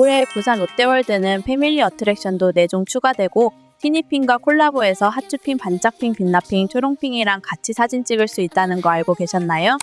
올해 부산 롯데월드는 패밀리 어트랙션도 4종 추가되고 티니핑과 콜라보해서 핫추핑, 반짝핑, 빛나핑, 초롱핑이랑 같이 사진 찍을 수 있다는 거 알고 계셨나요?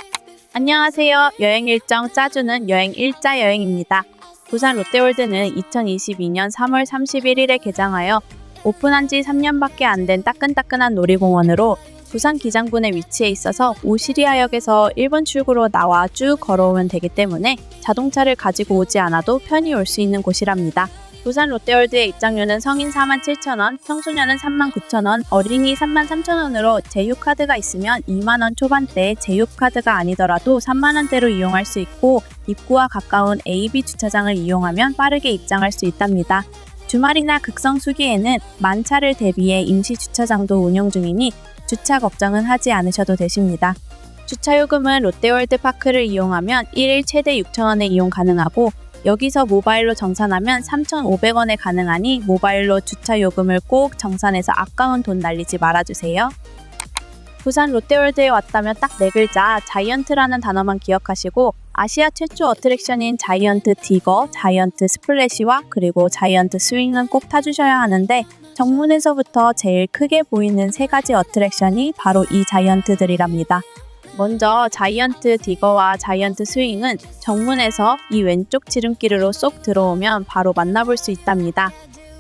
안녕하세요. 여행 일정 짜주는 여행 일자 여행입니다. 부산 롯데월드는 2022년 3월 31일에 개장하여 오픈한 지 3년밖에 안 된 따끈따끈한 놀이공원으로 부산 기장군에 위치해 있어서 오시리아역에서 1번 출구로 나와 쭉 걸어오면 되기 때문에 자동차를 가지고 오지 않아도 편히 올 수 있는 곳이랍니다. 부산 롯데월드의 입장료는 성인 47,000원, 청소년은 39,000원, 어린이 33,000원으로 제휴카드가 있으면 2만 원 초반대, 제휴카드가 아니더라도 3만 원대로 이용할 수 있고 입구와 가까운 AB 주차장을 이용하면 빠르게 입장할 수 있답니다. 주말이나 극성 수기에는 만차를 대비해 임시 주차장도 운영 중이니 주차 걱정은 하지 않으셔도 되십니다. 주차 요금은 롯데월드 파크를 이용하면 1일 최대 6,000원에 이용 가능하고 여기서 모바일로 정산하면 3,500원에 가능하니 모바일로 주차 요금을 꼭 정산해서 아까운 돈 날리지 말아주세요. 부산 롯데월드에 왔다면 딱 네 글자 자이언트라는 단어만 기억하시고 아시아 최초 어트랙션인 자이언트 디거, 자이언트 스플래시와 그리고 자이언트 스윙은 꼭 타주셔야 하는데 정문에서부터 제일 크게 보이는 세 가지 어트랙션이 바로 이 자이언트들이랍니다. 먼저 자이언트 디거와 자이언트 스윙은 정문에서 이 왼쪽 지름길로 쏙 들어오면 바로 만나볼 수 있답니다.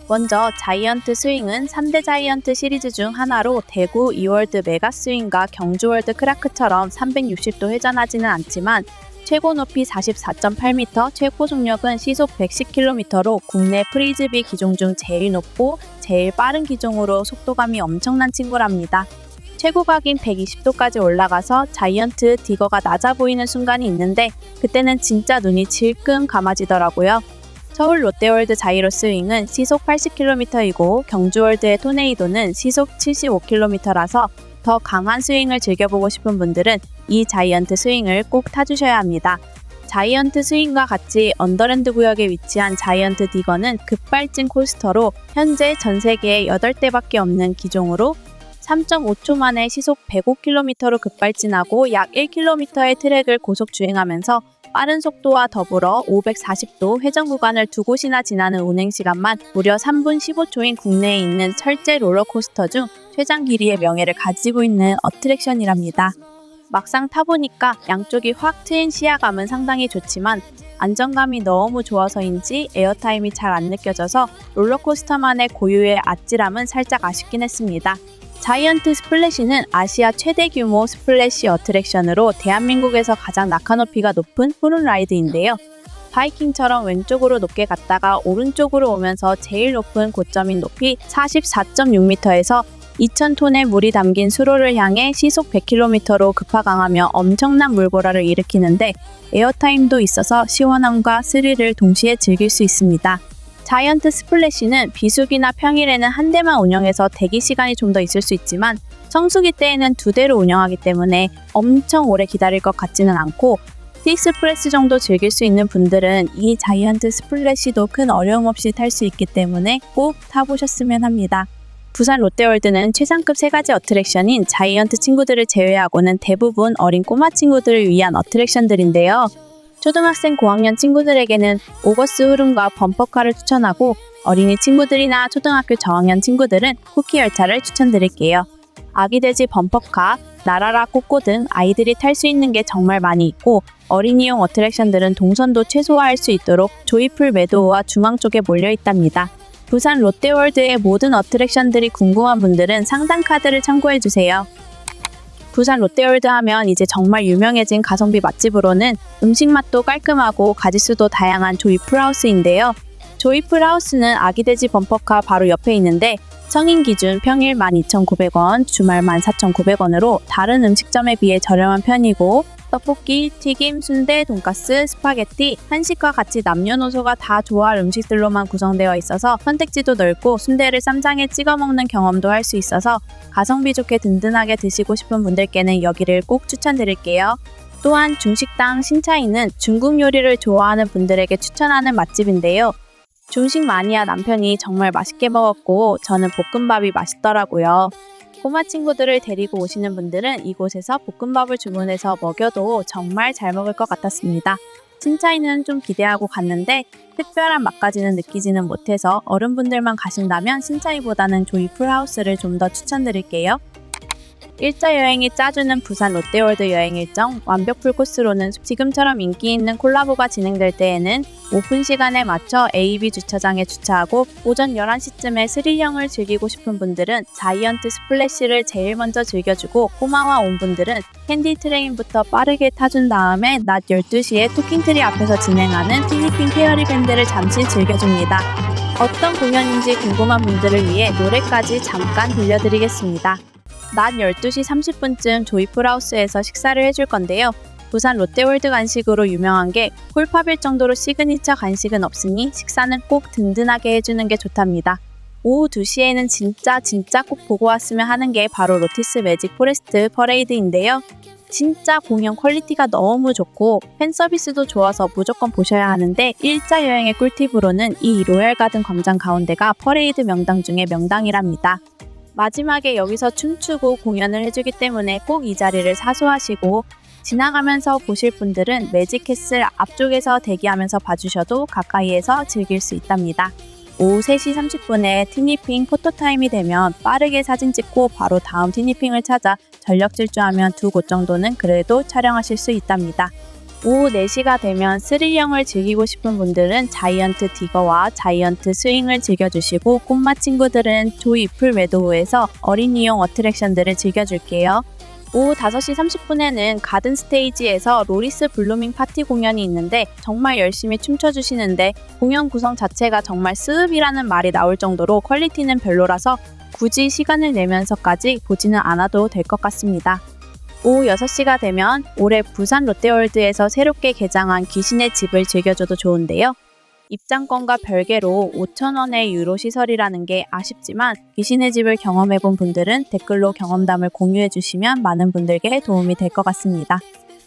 먼저 자이언트 스윙은 3대 자이언트 시리즈 중 하나로 대구 이월드 메가 스윙과 경주월드 크라크처럼 360도 회전하지는 않지만 최고 높이 44.8m, 최고 속력은 시속 110km로 국내 프리즈비 기종 중 제일 높고 제일 빠른 기종으로 속도감이 엄청난 친구랍니다. 최고 각인 120도까지 올라가서 자이언트 디거가 낮아 보이는 순간이 있는데 그때는 진짜 눈이 질끔 감아지더라고요. 서울 롯데월드 자이로 스 윙은 시속 80km이고 경주월드의 토네이도는 시속 75km라서 더 강한 스윙을 즐겨보고 싶은 분들은 이 자이언트 스윙을 꼭 타주셔야 합니다. 자이언트 스윙과 같이 언더랜드 구역에 위치한 자이언트 디거는 급발진 코스터로 현재 전 세계에 8대밖에 없는 기종으로 3.5초 만에 시속 105km로 급발진하고 약 1km의 트랙을 고속 주행하면서 빠른 속도와 더불어 540도 회전 구간을 두 곳이나 지나는 운행 시간만 무려 3분 15초인 국내에 있는 철제 롤러코스터 중 최장 길이의 명예를 가지고 있는 어트랙션이랍니다. 막상 타보니까 양쪽이 확 트인 시야감은 상당히 좋지만 안정감이 너무 좋아서인지 에어타임이 잘 안 느껴져서 롤러코스터만의 고유의 아찔함은 살짝 아쉽긴 했습니다. 자이언트 스플래시는 아시아 최대 규모 스플래시 어트랙션으로 대한민국에서 가장 낙하 높이가 높은 푸른 라이드인데요. 바이킹처럼 왼쪽으로 높게 갔다가 오른쪽으로 오면서 제일 높은 고점인 높이 44.6m에서 2,000톤의 물이 담긴 수로를 향해 시속 100km로 급하강하며 엄청난 물보라를 일으키는데 에어타임도 있어서 시원함과 스릴을 동시에 즐길 수 있습니다. 자이언트 스플래시는 비수기나 평일에는 한 대만 운영해서 대기 시간이 좀 더 있을 수 있지만 성수기 때에는 두 대로 운영하기 때문에 엄청 오래 기다릴 것 같지는 않고 티익스프레스 정도 즐길 수 있는 분들은 이 자이언트 스플래시도 큰 어려움 없이 탈 수 있기 때문에 꼭 타보셨으면 합니다. 부산 롯데월드는 최상급 세 가지 어트랙션인 자이언트 친구들을 제외하고는 대부분 어린 꼬마 친구들을 위한 어트랙션들인데요. 초등학생 고학년 친구들에게는 오거스 흐름과 범퍼카를 추천하고 어린이 친구들이나 초등학교 저학년 친구들은 쿠키 열차를 추천드릴게요. 아기 돼지 범퍼카, 나라라 꼬꼬 등 아이들이 탈 수 있는 게 정말 많이 있고 어린이용 어트랙션들은 동선도 최소화할 수 있도록 조이풀 매도와 중앙 쪽에 몰려 있답니다. 부산 롯데월드의 모든 어트랙션들이 궁금한 분들은 상단 카드를 참고해 주세요. 부산 롯데월드 하면 이제 정말 유명해진 가성비 맛집으로는 음식 맛도 깔끔하고 가짓수도 다양한 조이풀하우스인데요. 조이풀하우스는 아기 돼지 범퍼카 바로 옆에 있는데 성인 기준 평일 12,900원, 주말 14,900원으로 다른 음식점에 비해 저렴한 편이고 떡볶이, 튀김, 순대, 돈가스, 스파게티, 한식과 같이 남녀노소가 다 좋아할 음식들로만 구성되어 있어서 선택지도 넓고 순대를 쌈장에 찍어 먹는 경험도 할 수 있어서 가성비 좋게 든든하게 드시고 싶은 분들께는 여기를 꼭 추천드릴게요. 또한 중식당 신차이는 중국 요리를 좋아하는 분들에게 추천하는 맛집인데요. 중식 마니아 남편이 정말 맛있게 먹었고 저는 볶음밥이 맛있더라고요. 꼬마 친구들을 데리고 오시는 분들은 이곳에서 볶음밥을 주문해서 먹여도 정말 잘 먹을 것 같았습니다. 신차이는 좀 기대하고 갔는데 특별한 맛까지는 느끼지는 못해서 어른분들만 가신다면 신차이보다는 조이 풀 하우스를 좀 더 추천드릴게요. 일자 여행이 짜주는 부산 롯데월드 여행 일정 완벽 풀코스로는 지금처럼 인기 있는 콜라보가 진행될 때에는 오픈 시간에 맞춰 AB 주차장에 주차하고 오전 11시쯤에 스릴형을 즐기고 싶은 분들은 자이언트 스플래시를 제일 먼저 즐겨주고 꼬마와 온 분들은 캔디 트레인부터 빠르게 타준 다음에 낮 12시에 토킹트리 앞에서 진행하는 티니핑 페어리 밴드를 잠시 즐겨줍니다. 어떤 공연인지 궁금한 분들을 위해 노래까지 잠깐 들려드리겠습니다. 낮 12시 30분쯤 조이풀하우스에서 식사를 해줄 건데요. 부산 롯데월드 간식으로 유명한 게 콜팝일 정도로 시그니처 간식은 없으니 식사는 꼭 든든하게 해주는 게 좋답니다. 오후 2시에는 진짜 진짜 꼭 보고 왔으면 하는 게 바로 로티스 매직 포레스트 퍼레이드인데요. 진짜 공연 퀄리티가 너무 좋고 팬 서비스도 좋아서 무조건 보셔야 하는데 일자 여행의 꿀팁으로는 이 로얄 가든 광장 가운데가 퍼레이드 명당 중에 명당이랍니다. 마지막에 여기서 춤추고 공연을 해주기 때문에 꼭 이 자리를 사수하시고 지나가면서 보실 분들은 매직캐슬 앞쪽에서 대기하면서 봐주셔도 가까이에서 즐길 수 있답니다. 오후 3시 30분에 티니핑 포토타임이 되면 빠르게 사진 찍고 바로 다음 티니핑을 찾아 전력 질주하면 두 곳 정도는 그래도 촬영하실 수 있답니다. 오후 4시가 되면 스릴형을 즐기고 싶은 분들은 자이언트 디거와 자이언트 스윙을 즐겨주시고 꼬마 친구들은 조이풀 매도우에서 어린이용 어트랙션들을 즐겨줄게요. 오후 5시 30분에는 가든 스테이지에서 로리스 블루밍 파티 공연이 있는데 정말 열심히 춤춰주시는데 공연 구성 자체가 정말 스읍이라는 말이 나올 정도로 퀄리티는 별로라서 굳이 시간을 내면서까지 보지는 않아도 될 것 같습니다. 오후 6시가 되면 올해 부산 롯데월드에서 새롭게 개장한 귀신의 집을 즐겨줘도 좋은데요. 입장권과 별개로 5,000원의 유로 시설이라는 게 아쉽지만 귀신의 집을 경험해본 분들은 댓글로 경험담을 공유해주시면 많은 분들께 도움이 될 것 같습니다.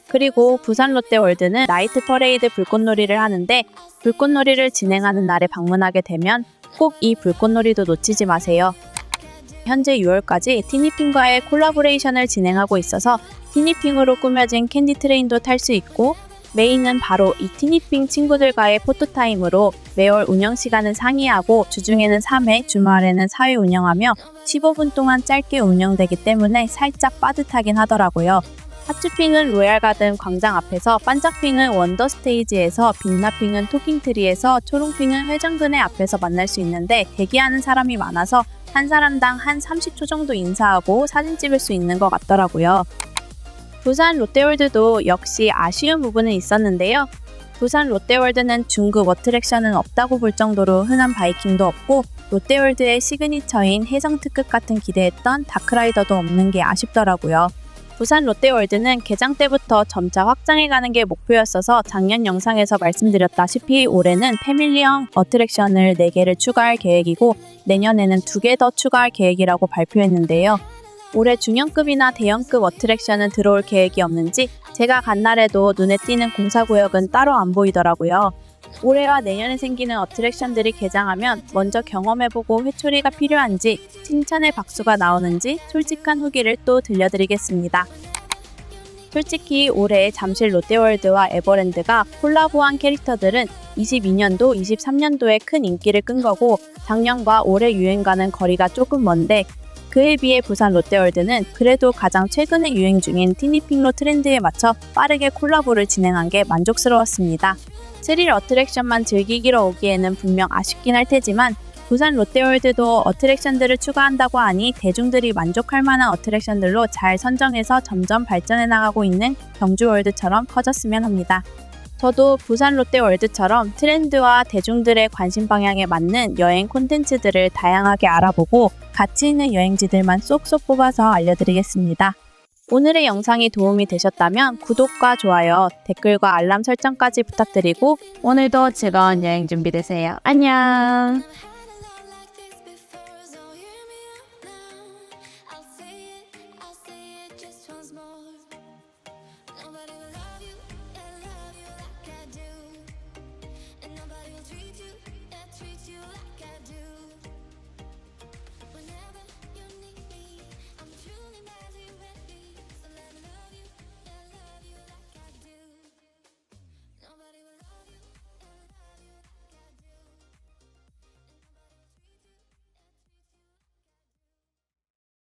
그리고 부산 롯데월드는 나이트 퍼레이드 불꽃놀이를 하는데 불꽃놀이를 진행하는 날에 방문하게 되면 꼭 이 불꽃놀이도 놓치지 마세요. 현재 6월까지 티니핑과의 콜라보레이션을 진행하고 있어서 티니핑으로 꾸며진 캔디 트레인도 탈 수 있고 메인은 바로 이 티니핑 친구들과의 포토타임으로 매월 운영 시간은 상이하고 주중에는 3회, 주말에는 4회 운영하며 15분 동안 짧게 운영되기 때문에 살짝 빠듯하긴 하더라고요. 핫츠핑은 로얄가든 광장 앞에서 반짝핑은 원더 스테이지에서 빛나핑은 토킹트리에서 초롱핑은 회전근의 앞에서 만날 수 있는데 대기하는 사람이 많아서 한 사람당 한 30초 정도 인사하고 사진 찍을 수 있는 것 같더라고요. 부산 롯데월드도 역시 아쉬운 부분은 있었는데요. 부산 롯데월드는 중급 어트랙션은 없다고 볼 정도로 흔한 바이킹도 없고 롯데월드의 시그니처인 해성 특급 같은 기대했던 다크라이더도 없는 게 아쉽더라고요. 부산 롯데월드는 개장 때부터 점차 확장해가는 게 목표였어서 작년 영상에서 말씀드렸다시피 올해는 패밀리형 어트랙션을 4개를 추가할 계획이고 내년에는 2개 더 추가할 계획이라고 발표했는데요. 올해 중형급이나 대형급 어트랙션은 들어올 계획이 없는지 제가 간 날에도 눈에 띄는 공사구역은 따로 안 보이더라고요. 올해와 내년에 생기는 어트랙션들이 개장하면 먼저 경험해보고 회초리가 필요한지 칭찬의 박수가 나오는지 솔직한 후기를 또 들려드리겠습니다. 솔직히 올해 잠실 롯데월드와 에버랜드가 콜라보한 캐릭터들은 22년도, 23년도에 큰 인기를 끈 거고 작년과 올해 유행과는 거리가 조금 먼데 그에 비해 부산 롯데월드는 그래도 가장 최근에 유행 중인 티니핑로 트렌드에 맞춰 빠르게 콜라보를 진행한 게 만족스러웠습니다. 스릴 어트랙션만 즐기기로 오기에는 분명 아쉽긴 할 테지만 부산 롯데월드도 어트랙션들을 추가한다고 하니 대중들이 만족할 만한 어트랙션들로 잘 선정해서 점점 발전해 나가고 있는 경주월드처럼 커졌으면 합니다. 저도 부산 롯데월드처럼 트렌드와 대중들의 관심 방향에 맞는 여행 콘텐츠들을 다양하게 알아보고 가치 있는 여행지들만 쏙쏙 뽑아서 알려드리겠습니다. 오늘의 영상이 도움이 되셨다면 구독과 좋아요, 댓글과 알람 설정까지 부탁드리고 오늘도 즐거운 여행 준비되세요. 안녕!